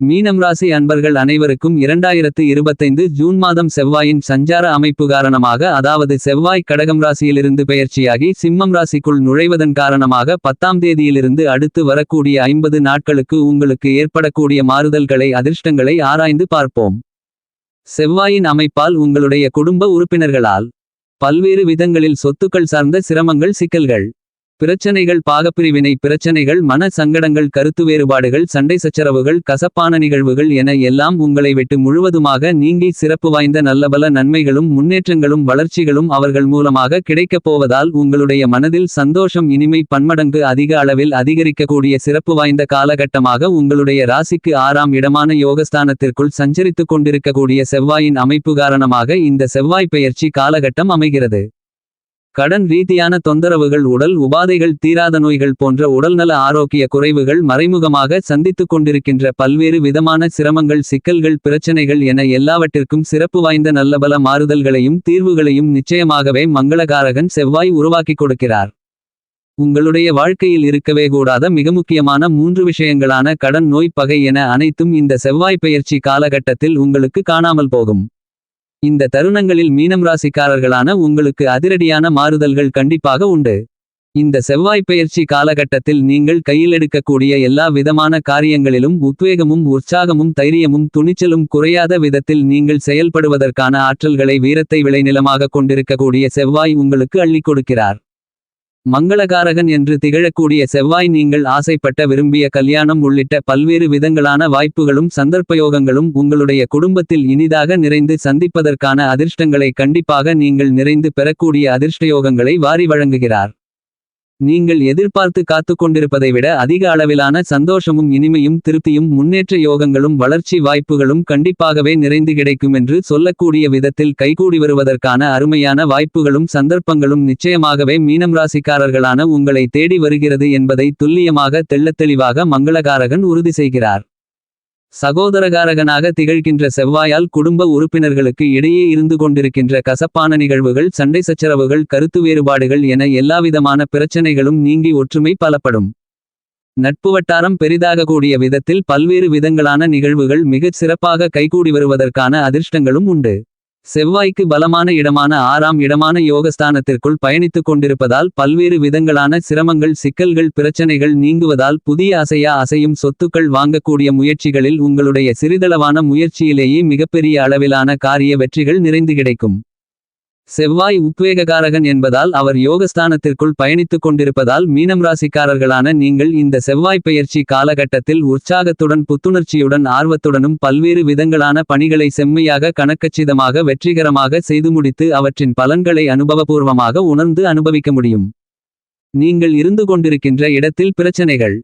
மீனம் ராசி அன்பர்கள் அனைவருக்கும் இரண்டாயிரத்து இருபத்தைந்து ஜூன் மாதம் செவ்வாயின் சஞ்சார அமைப்பு காரணமாக அதாவது செவ்வாய் கடகம் ராசியிலிருந்து பெயர்ச்சியாகி சிம்மம் ராசிக்குள் நுழைவதன் காரணமாக பத்தாம் தேதியிலிருந்து அடுத்து வரக்கூடிய ஐம்பது நாட்களுக்கு உங்களுக்கு ஏற்படக்கூடிய மாறுதல்களை அதிர்ஷ்டங்களை ஆராய்ந்து பார்ப்போம். செவ்வாயின் அமைப்பால் உங்களுடைய குடும்ப உறுப்பினர்களால் பல்வேறு விதங்களில் சொத்துக்கள் சார்ந்த சிரமங்கள் சிக்கல்கள். பிரச்சனைகள் பாகப்பிரிவினை பிரச்சனைகள் மன சங்கடங்கள் கருத்து வேறுபாடுகள் சண்டை சச்சரவுகள் கசப்பான நிகழ்வுகள் என எல்லாம் உங்களை விட்டு முழுவதுமாக நீங்கி சிறப்பு வாய்ந்த நல்லபல நன்மைகளும் முன்னேற்றங்களும் வளர்ச்சிகளும் அவர்கள் மூலமாக கிடைக்கப் போவதால் உங்களுடைய மனதில் சந்தோஷம் இனிமை பன்மடங்கு அதிக அளவில் அதிகரிக்கக்கூடிய சிறப்பு வாய்ந்த காலகட்டமாக உங்களுடைய ராசிக்கு ஆறாம் இடமான யோகஸ்தானத்திற்குள் சஞ்சரித்துக் கொண்டிருக்கக்கூடிய செவ்வாயின் அமைப்பு காரணமாக இந்த செவ்வாய் பெயர்ச்சி காலகட்டம் அமைகிறது. கடன் ரீதியான தொந்தரவுகள் உடல் உபாதைகள் தீராத நோய்கள் போன்ற உடல்நல ஆரோக்கிய குறைவுகள் மறைமுகமாக சந்தித்துக் கொண்டிருக்கின்ற பல்வேறு விதமான சிரமங்கள் சிக்கல்கள் பிரச்சனைகள் என எல்லாவற்றிற்கும் சிறப்பு வாய்ந்த நல்லபல மாறுதல்களையும் தீர்வுகளையும் நிச்சயமாகவே மங்களகாரகன் செவ்வாய் உருவாக்கிக் கொடுக்கிறார். உங்களுடைய வாழ்க்கையில் இருக்கவே கூடாத மிக முக்கியமான மூன்று விஷயங்களான கடன் நோய் பகை என அனைத்தும் இந்த செவ்வாய் பெயர்ச்சி காலகட்டத்தில் உங்களுக்கு காணாமல் போகும். இந்த தருணங்களில் மீனம் ராசிக்காரர்களான உங்களுக்கு அதிரடியான மாறுதல்கள் கண்டிப்பாக உண்டு. இந்த செவ்வாய் பெயர்ச்சி காலகட்டத்தில் நீங்கள் கையில் எடுக்கக்கூடிய எல்லா விதமான காரியங்களிலும் உத்வேகமும் உற்சாகமும் தைரியமும் துணிச்சலும் குறையாத விதத்தில் நீங்கள் செயல்படுவதற்கான ஆற்றல்களை வீரத்தை விளைநிலமாக கொண்டிருக்கக்கூடிய செவ்வாய் உங்களுக்கு அள்ளிக் கொடுக்கிறார். மங்களகாரகன் என்று திகழக்கூடிய செவ்வாய் நீங்கள் ஆசைப்பட்ட விரும்பிய கல்யாணம் உள்ளிட்ட பல்வேறு விதங்களான வாய்ப்புகளும் சந்தர்ப்பயோகங்களும் உங்களுடைய குடும்பத்தில் இனிதாக நிறைந்து சந்திப்பதற்கான அதிர்ஷ்டங்களை கண்டிப்பாக நீங்கள் நிறைந்து பெறக்கூடிய அதிர்ஷ்டயோகங்களை வாரி வழங்குகிறார். நீங்கள் எதிர்பார்த்து காத்து கொண்டிருப்பதை விட அதிக அளவிலான சந்தோஷமும் இனிமையும் திருப்தியும் முன்னேற்ற யோகங்களும் வளர்ச்சி வாய்ப்புகளும் கண்டிப்பாகவே நிறைந்து கிடைக்கும் என்று சொல்லக்கூடிய விதத்தில் கைகூடி வருவதற்கான அருமையான வாய்ப்புகளும் சந்தர்ப்பங்களும் நிச்சயமாகவே மீனம் ராசிக்காரர்களான உங்களை தேடி வருகிறது என்பதை துல்லியமாக தெள்ளத்தெளிவாக மங்களகாரகன் உறுதி செய்கிறார். சகோதரகாரகனாக திகழ்கின்ற செவ்வாயால் குடும்ப உறுப்பினர்களுக்கு இடையே இருந்து கொண்டிருக்கின்ற கசப்பான நிகழ்வுகள் சண்டை சச்சரவுகள் கருத்து வேறுபாடுகள் என எல்லாவிதமான பிரச்சனைகளும் நீங்கி ஒற்றுமை பலப்படும். நட்பு வட்டாரம் பெரிதாகக்கூடிய விதத்தில் பல்வேறு விதங்களான நிகழ்வுகள் மிகச் சிறப்பாக கைகூடி வருவதற்கான அதிர்ஷ்டங்களும் உண்டு. செவ்வாய்க்கு பலமான இடமான ஆறாம் இடமான யோகஸ்தானத்திற்குள் பயணித்துக் கொண்டிருப்பதால் பல்வேறு விதங்களான சிரமங்கள் சிக்கல்கள் பிரச்சனைகள் நீங்குவதால் புதிய அசையா அசையும் சொத்துக்கள் வாங்கக்கூடிய முயற்சிகளில் உங்களுடைய சிறிதளவான முயற்சியிலேயே மிகப்பெரிய அளவிலான காரிய வெற்றிகள் நிறைந்து கிடைக்கும். செவ்வாய் உத்வேககாரகன் என்பதால் அவர் யோகஸ்தானத்திற்குள் பயணித்துக் கொண்டிருப்பதால் மீனம் ராசிக்காரர்களான நீங்கள் இந்த செவ்வாய் பெயர்ச்சி காலகட்டத்தில் உற்சாகத்துடன் புத்துணர்ச்சியுடன் ஆர்வத்துடனும் பல்வேறு விதங்களான பணிகளை செம்மையாக கணக்கச்சிதமாக வெற்றிகரமாக செய்து முடித்து அவற்றின் பலன்களை அனுபவபூர்வமாக உணர்ந்து அனுபவிக்க முடியும். நீங்கள் இருந்து கொண்டிருக்கின்ற இடத்தில் பிரச்சனைகள்.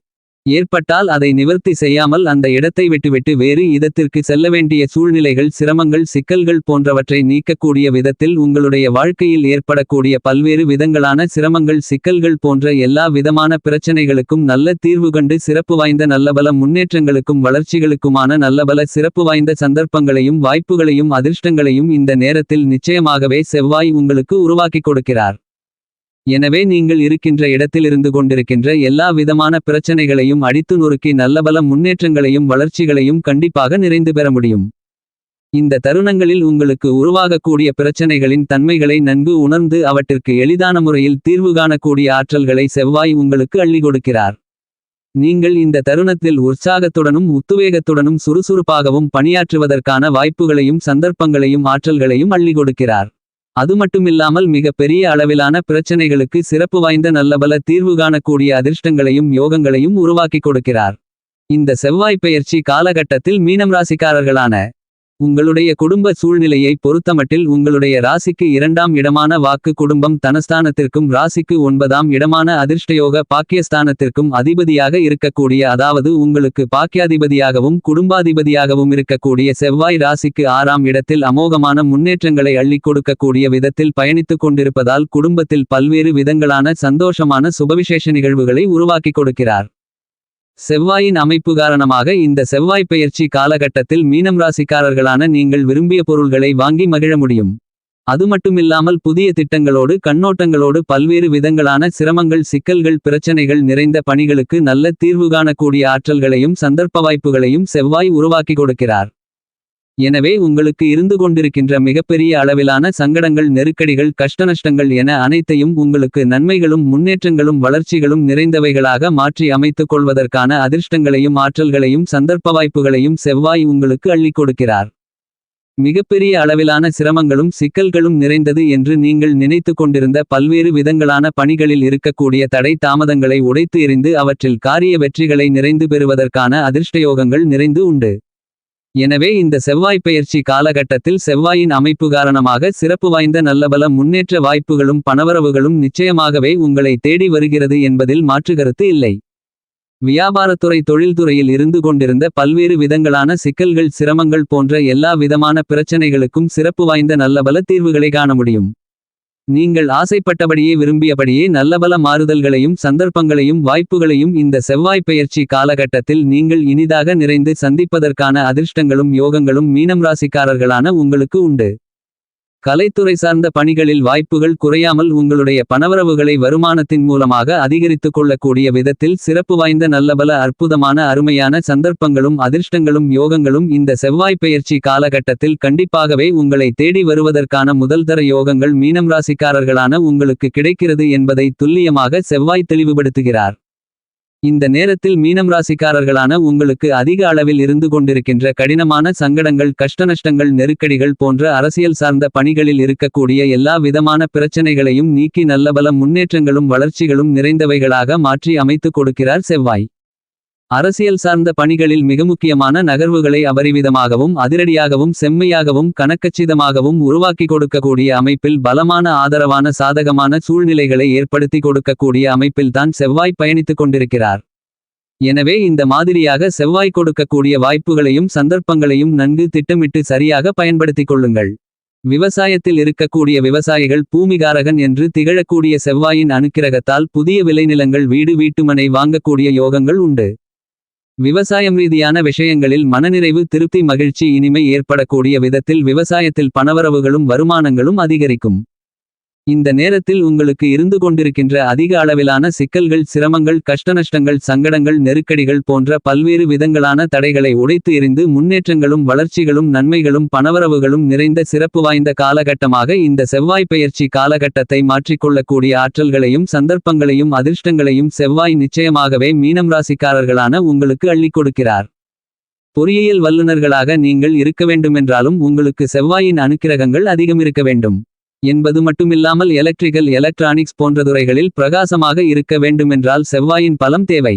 ஏற்பட்டால் அதை நிவர்த்தி செய்யாமல் அந்த இடத்தை விட்டுவிட்டு வேறு இதத்திற்கு செல்ல வேண்டிய சூழ்நிலைகள் சிரமங்கள் சிக்கல்கள் போன்றவற்றை நீக்கக்கூடிய விதத்தில் உங்களுடைய வாழ்க்கையில் ஏற்படக்கூடிய பல்வேறு விதங்களான சிரமங்கள் சிக்கல்கள் போன்ற எல்லா விதமான பிரச்சனைகளுக்கும் நல்ல தீர்வு கண்டு சிறப்பு வாய்ந்த நல்லபல முன்னேற்றங்களுக்கும் வளர்ச்சிகளுக்குமான நல்லபல சிறப்பு வாய்ந்த சந்தர்ப்பங்களையும் வாய்ப்புகளையும் அதிர்ஷ்டங்களையும் இந்த நேரத்தில் நிச்சயமாகவே செவ்வாய் உங்களுக்கு உருவாக்கிக் கொடுக்கிறார். எனவே நீங்கள் இருக்கின்ற இடத்திலிருந்து கொண்டிருக்கின்ற எல்லா விதமான பிரச்சனைகளையும் அடித்து நொறுக்கி நல்லபல முன்னேற்றங்களையும் வளர்ச்சிகளையும் கண்டிப்பாக நிறைந்து பெற முடியும். இந்த தருணங்களில் உங்களுக்கு உருவாகக்கூடிய பிரச்சனைகளின் தன்மைகளை நன்கு உணர்ந்து அவற்றிற்கு எளிதான முறையில் தீர்வு காணக்கூடிய ஆற்றல்களை செவ்வாய் உங்களுக்கு அள்ளி கொடுக்கிறார். நீங்கள் இந்த தருணத்தில் உற்சாகத்துடனும் உத்துவேகத்துடனும் சுறுசுறுப்பாகவும் பணியாற்றுவதற்கான வாய்ப்புகளையும் சந்தர்ப்பங்களையும் ஆற்றல்களையும் அள்ளி கொடுக்கிறார். அது மட்டுமில்லாமல் மிக பெரிய அளவிலான பிரச்சனைகளுக்கு சிறப்பு வாய்ந்த நல்லபல தீர்வு காணக்கூடிய அதிர்ஷ்டங்களையும் யோகங்களையும் உருவாக்கிக் கொடுக்கிறார். இந்த செவ்வாய் பெயர்ச்சி காலகட்டத்தில் மீனம் ராசிக்காரர்களான உங்களுடைய குடும்ப சூழ்நிலையை பொறுத்தமட்டில் உங்களுடைய ராசிக்கு இரண்டாம் இடமான வாக்கு குடும்பம் தனஸ்தானத்திற்கும் ராசிக்கு ஒன்பதாம் இடமான அதிர்ஷ்டயோக பாக்கியஸ்தானத்திற்கும் அதிபதியாக இருக்கக்கூடிய அதாவது உங்களுக்கு பாக்கியாதிபதியாகவும் குடும்பாதிபதியாகவும் இருக்கக்கூடிய செவ்வாய் ராசிக்கு ஆறாம் இடத்தில் அமோகமான முன்னேற்றங்களை அள்ளிக் கொடுக்கக்கூடிய விதத்தில் பயணித்துக் கொண்டிருப்பதால் குடும்பத்தில் பல்வேறு விதங்களான சந்தோஷமான சுபவிசேஷ நிகழ்வுகளை உருவாக்கிக் கொடுக்கிறார். செவ்வாயின் அமைப்பு காரணமாக இந்த செவ்வாய் பெயர்ச்சி காலகட்டத்தில் மீனம் ராசிக்காரர்களான நீங்கள் விரும்பிய பொருள்களை வாங்கி மகிழ முடியும். அதுமட்டுமில்லாமல் புதிய திட்டங்களோடு கண்ணோட்டங்களோடு பல்வேறு விதங்களான சிரமங்கள் சிக்கல்கள் பிரச்சனைகள் நிறைந்த பணிகளுக்கு நல்ல தீர்வு காணக்கூடிய ஆற்றல்களையும் சந்தர்ப்ப வாய்ப்புகளையும் செவ்வாய் உருவாக்கி கொடுக்கிறார். எனவே உங்களுக்கு இருந்து கொண்டிருக்கின்ற மிகப்பெரிய அளவிலான சங்கடங்கள் நெருக்கடிகள் கஷ்டநஷ்டங்கள் என அனைத்தையும் உங்களுக்கு நன்மைகளும் முன்னேற்றங்களும் வளர்ச்சிகளும் நிறைந்தவைகளாக மாற்றி அமைத்துக் கொள்வதற்கான அதிர்ஷ்டங்களையும் ஆற்றல்களையும் சந்தர்ப்ப வாய்ப்புகளையும் செவ்வாய் உங்களுக்கு அள்ளிக் கொடுக்கிறார். மிகப்பெரிய அளவிலான சிரமங்களும் சிக்கல்களும் நிறைந்தது என்று நீங்கள் நினைத்துக் கொண்டிருந்த பல்வேறு விதங்களான பணிகளில் இருக்கக்கூடிய தடை தாமதங்களை உடைத்து எறிந்து அவற்றில் காரிய வெற்றிகளை நிறைந்து பெறுவதற்கான அதிர்ஷ்டயோகங்கள் நிறைந்து உண்டு. எனவே இந்த செவ்வாய் பெயர்ச்சி காலகட்டத்தில் செவ்வாயின் அமைப்பு காரணமாக சிறப்பு வாய்ந்த நல்லபல முன்னேற்ற வாய்ப்புகளும் பணவரவுகளும் நிச்சயமாகவே உங்களை தேடி வருகிறது என்பதில் மாற்றுகருத்து இல்லை. வியாபாரத்துறை தொழில்துறையில் இருந்து கொண்டிருந்த பல்வேறு விதங்களான சிக்கல்கள் சிரமங்கள் போன்ற எல்லா விதமான பிரச்சனைகளுக்கும் சிறப்பு வாய்ந்த நல்லபல தீர்வுகளை காண முடியும். நீங்கள் ஆசைப்பட்டபடியே விரும்பியபடியே நல்லபல மாறுதல்களையும் சந்தர்ப்பங்களையும் வாய்ப்புகளையும் இந்த செவ்வாய் பெயர்ச்சி காலகட்டத்தில் நீங்கள் இனிதாக நிறைந்து சந்திப்பதற்கான அதிர்ஷ்டங்களும் யோகங்களும் மீனம் ராசிக்காரர்களான உங்களுக்கு உண்டு. கலைத்துறை சார்ந்த பணிகளில் வாய்ப்புகள் குறையாமல் உங்களுடைய பணவரவுகளை வருமானத்தின் மூலமாக அதிகரித்துக் கொள்ளக்கூடிய விதத்தில் சிறப்பு வாய்ந்த நல்லபல அற்புதமான அருமையான சந்தர்ப்பங்களும் அதிர்ஷ்டங்களும் யோகங்களும் இந்த செவ்வாய் பெயர்ச்சி காலகட்டத்தில் கண்டிப்பாகவே உங்களை தேடி வருவதற்கான முதல்தர யோகங்கள் மீனம் ராசிக்காரர்களான உங்களுக்கு கிடைக்கிறது என்பதை துல்லியமாக செவ்வாய் தெளிவுபடுத்துகிறார். இந்த நேரத்தில் மீனம் ராசிக்காரர்களான உங்களுக்கு அதிக அளவில் இருந்து கொண்டிருக்கின்ற கடினமான சங்கடங்கள் கஷ்டநஷ்டங்கள் நெருக்கடிகள் போன்ற அரசியல் சார்ந்த பணிகளில் இருக்கக்கூடிய எல்லா விதமான பிரச்சனைகளையும் நீக்கி நல்லபல முன்னேற்றங்களும் வளர்ச்சிகளும் நிறைந்தவைகளாக மாற்றி அமைத்துக் கொடுக்கிறார் செவ்வாய். அரசியல் சார்ந்த பணிகளில் மிக முக்கியமான நகர்வுகளை அபரிவிதமாகவும் அதிரடியாகவும் செம்மையாகவும் கணக்கச்சிதமாகவும் உருவாக்கி கொடுக்கக்கூடிய அமைப்பில் பலமான ஆதரவான சாதகமான சூழ்நிலைகளை ஏற்படுத்தி கொடுக்கக்கூடிய அமைப்பில்தான் செவ்வாய் பயணித்துக் கொண்டிருக்கிறார். எனவே இந்த மாதிரியாக செவ்வாய் கொடுக்கக்கூடிய வாய்ப்புகளையும் சந்தர்ப்பங்களையும் நன்கு திட்டமிட்டு சரியாக பயன்படுத்திக் கொள்ளுங்கள். விவசாயத்தில் இருக்கக்கூடிய விவசாயிகள் பூமிகாரகன் என்று திகழக்கூடிய செவ்வாயின் அனுக்கிரகத்தால் புதிய விளைநிலங்கள் வீடு வீட்டுமனை வாங்கக்கூடிய யோகங்கள் உண்டு. விவசாயம் ரீதியான விஷயங்களில் மனநிறைவு திருப்தி மகிழ்ச்சி இனிமை ஏற்படக்கூடிய விதத்தில் விவசாயத்தில் பணவரவுகளும் வருமானங்களும் அதிகரிக்கும். இந்த நேரத்தில் உங்களுக்கு இருந்து கொண்டிருக்கின்ற அதிக அளவிலான சிக்கல்கள் சிரமங்கள் கஷ்டநஷ்டங்கள் சங்கடங்கள் நெருக்கடிகள் போன்ற பல்வேறு விதங்களான தடைகளை உடைத்து எறிந்து முன்னேற்றங்களும் வளர்ச்சிகளும் நன்மைகளும் பணவரவுகளும் நிறைந்த சிறப்பு வாய்ந்த காலகட்டமாக இந்த செவ்வாய் பெயர்ச்சி காலகட்டத்தை மாற்றிக்கொள்ளக்கூடிய ஆற்றல்களையும் சந்தர்ப்பங்களையும் அதிர்ஷ்டங்களையும் செவ்வாய் நிச்சயமாகவே மீனம் ராசிக்காரர்களான உங்களுக்கு அள்ளிக் கொடுக்கிறார். பொறியியல் வல்லுநர்களாக நீங்கள் இருக்க வேண்டுமென்றாலும் உங்களுக்கு செவ்வாயின் அனுக்கிரகங்கள் அதிகம் இருக்க வேண்டும். என்பது மட்டுமில்லாமல் எலக்ட்ரிக்கல் எலக்ட்ரானிக்ஸ் போன்ற துறைகளில் பிரகாசமாக இருக்க வேண்டுமென்றால் செவ்வாயின் பலம் தேவை.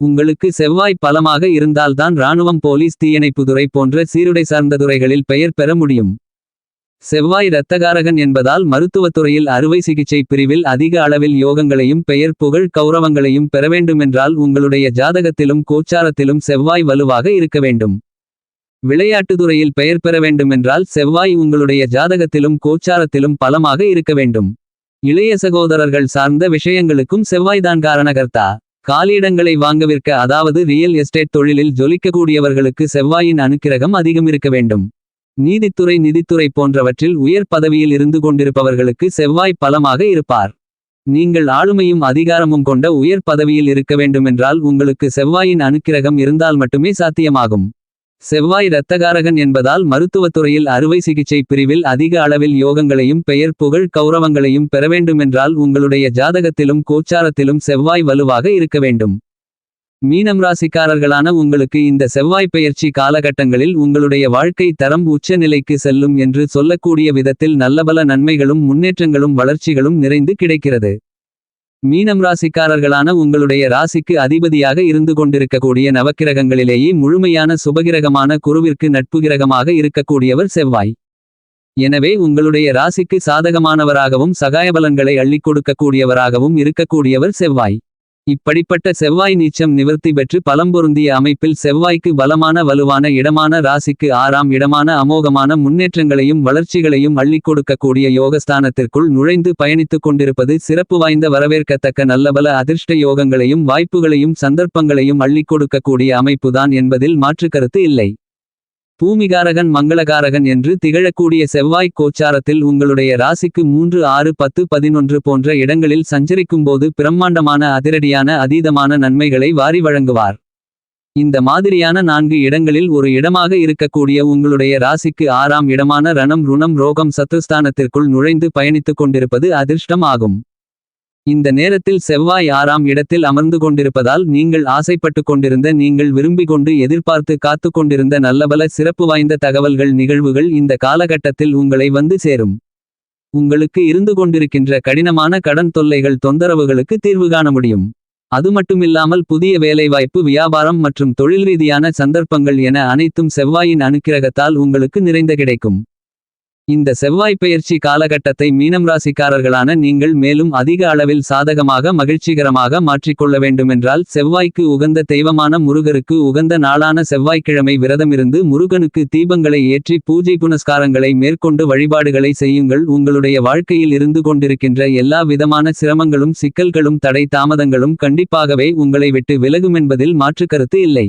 உங்களுக்கு செவ்வாய் பலமாக இருந்தால்தான் இராணுவம் போலீஸ் தீயணைப்புத்துறை போன்ற சீருடை சார்ந்த துறைகளில் பெயர் பெற முடியும். செவ்வாய் இரத்தகாரகன் என்பதால் மருத்துவத்துறையில் அறுவை சிகிச்சை பிரிவில் அதிக அளவில் யோகங்களையும் பெயர் புகழ் கௌரவங்களையும் பெற வேண்டுமென்றால் உங்களுடைய ஜாதகத்திலும் கோச்சாரத்திலும் செவ்வாய் வலுவாக இருக்க வேண்டும். விளையாட்டுத்துறையில் பெயர் பெற வேண்டுமென்றால் செவ்வாய் உங்களுடைய ஜாதகத்திலும் கோச்சாரத்திலும் பலமாக இருக்க வேண்டும். இளைய சகோதரர்கள் சார்ந்த விஷயங்களுக்கும் செவ்வாய்தான் காரணகர்த்தா. காலியிடங்களை வாங்கவிற்க அதாவது ரியல் எஸ்டேட் தொழிலில் ஜொலிக்கக்கூடியவர்களுக்கு செவ்வாயின் அனுக்கிரகம் அதிகம் இருக்க வேண்டும். நீதித்துறை நிதித்துறை போன்றவற்றில் உயர் பதவியில் இருந்து கொண்டிருப்பவர்களுக்கு செவ்வாய் பலமாக இருப்பார். நீங்கள் ஆளுமையும் அதிகாரமும் கொண்ட உயர் பதவியில் இருக்க வேண்டுமென்றால் உங்களுக்கு செவ்வாயின் அனுக்கிரகம் இருந்தால் மட்டுமே சாத்தியமாகும். செவ்வாய் இரத்தகாரகன் என்பதால் மருத்துவத்துறையில் அறுவை சிகிச்சை பிரிவில் அதிக அளவில் யோகங்களையும் பெயர் புகழ் கௌரவங்களையும் பெற வேண்டுமென்றால் உங்களுடைய ஜாதகத்திலும் கோச்சாரத்திலும் செவ்வாய் வலுவாக இருக்க வேண்டும். மீனம் ராசிக்காரர்களான உங்களுக்கு இந்த செவ்வாய் பெயர்ச்சி காலகட்டங்களில் உங்களுடைய வாழ்க்கை தரம் உச்ச நிலைக்கு செல்லும் என்று சொல்லக்கூடிய விதத்தில் நல்லபல நன்மைகளும் முன்னேற்றங்களும் வளர்ச்சிகளும் நிறைந்து கிடைக்கிறது. மீனம் ராசிக்காரர்களான உங்களுடைய ராசிக்கு அதிபதியாக இருந்து கொண்டிருக்கக்கூடிய நவக்கிரகங்களிலேயே முழுமையான சுபகிரகமான குருவிற்கு நட்புகிரகமாக இருக்கக்கூடியவர் செவ்வாய். எனவே உங்களுடைய ராசிக்கு சாதகமானவராகவும் சகாயபலன்களை அள்ளிக் கொடுக்கக்கூடியவராகவும் இருக்கக்கூடியவர் செவ்வாய். இப்படிப்பட்ட செவ்வாய் நீச்சம் நிவர்த்தி பெற்று பலம்பொருந்திய அமைப்பில் செவ்வாய்க்கு பலமான வலுவான இடமான ராசிக்கு ஆறாம் இடமான அமோகமான முன்னேற்றங்களையும் வளர்ச்சிகளையும் அள்ளிக் கொடுக்கக்கூடிய யோகஸ்தானத்திற்குள் நுழைந்து பயணித்துக் கொண்டிருப்பது சிறப்பு வாய்ந்த வரவேற்கத்தக்க நல்லபல அதிர்ஷ்ட யோகங்களையும் வாய்ப்புகளையும் சந்தர்ப்பங்களையும் அள்ளிக் கொடுக்கக்கூடிய அமைப்புதான் என்பதில் மாற்றுக்கருத்து இல்லை. பூமிகாரகன் மங்களகாரகன் என்று திகழக்கூடிய செவ்வாய் கோச்சாரத்தில் உங்களுடைய ராசிக்கு மூன்று ஆறு பத்து பதினொன்று போன்ற இடங்களில் சஞ்சரிக்கும்போது பிரம்மாண்டமான அதிரடியான அதீதமான நன்மைகளை வாரி வழங்குவார். இந்த மாதிரியான நான்கு இடங்களில் ஒரு இடமாக இருக்கக்கூடிய உங்களுடைய ராசிக்கு ஆறாம் இடமான ரணம் ருணம் ரோகம் சத்துஸ்தானத்திற்குள் நுழைந்து பயணித்துக் கொண்டிருப்பது அதிர்ஷ்டம் ஆகும். இந்த நேரத்தில் செவ்வாய் ஆறாம் இடத்தில் அமர்ந்து கொண்டிருப்பதால் நீங்கள் ஆசைப்பட்டுக் கொண்டிருந்த நீங்கள் விரும்பிக் கொண்டு எதிர்பார்த்து காத்துக் கொண்டிருந்த நல்லபல சிறப்பு வாய்ந்த தகவல்கள் நிகழ்வுகள் இந்த காலகட்டத்தில் உங்களை வந்து சேரும். உங்களுக்கு இருந்து கொண்டிருக்கின்ற கடினமான கடன் தொல்லைகள் தொந்தரவுகளுக்கு தீர்வு காண முடியும். அது மட்டுமில்லாமல் புதிய வேலைவாய்ப்பு வியாபாரம் மற்றும் தொழில் ரீதியான சந்தர்ப்பங்கள் என அனைத்தும் செவ்வாயின் அனுக்கிரகத்தால் உங்களுக்கு நிறைந்த கிடைக்கும். இந்த செவ்வாய் பெயர்ச்சி காலகட்டத்தை மீனம் ராசிக்காரர்களான நீங்கள் மேலும் அதிக அளவில் சாதகமாக மகிழ்ச்சிகரமாக மாற்றிக்கொள்ள வேண்டுமென்றால் செவ்வாய்க்கு உகந்த தெய்வமான முருகருக்கு உகந்த நாளான செவ்வாய்க்கிழமை விரதமிருந்து முருகனுக்கு தீபங்களை ஏற்றி பூஜை புனஸ்காரங்களை மேற்கொண்டு வழிபாடுகளை செய்யுங்கள் உங்களுடைய வாழ்க்கையில் இருந்து கொண்டிருக்கின்ற எல்லா விதமான சிரமங்களும் சிக்கல்களும் தடை தாமதங்களும் கண்டிப்பாகவே உங்களை விட்டு விலகுமென்பதில் மாற்றுக்கருத்து இல்லை.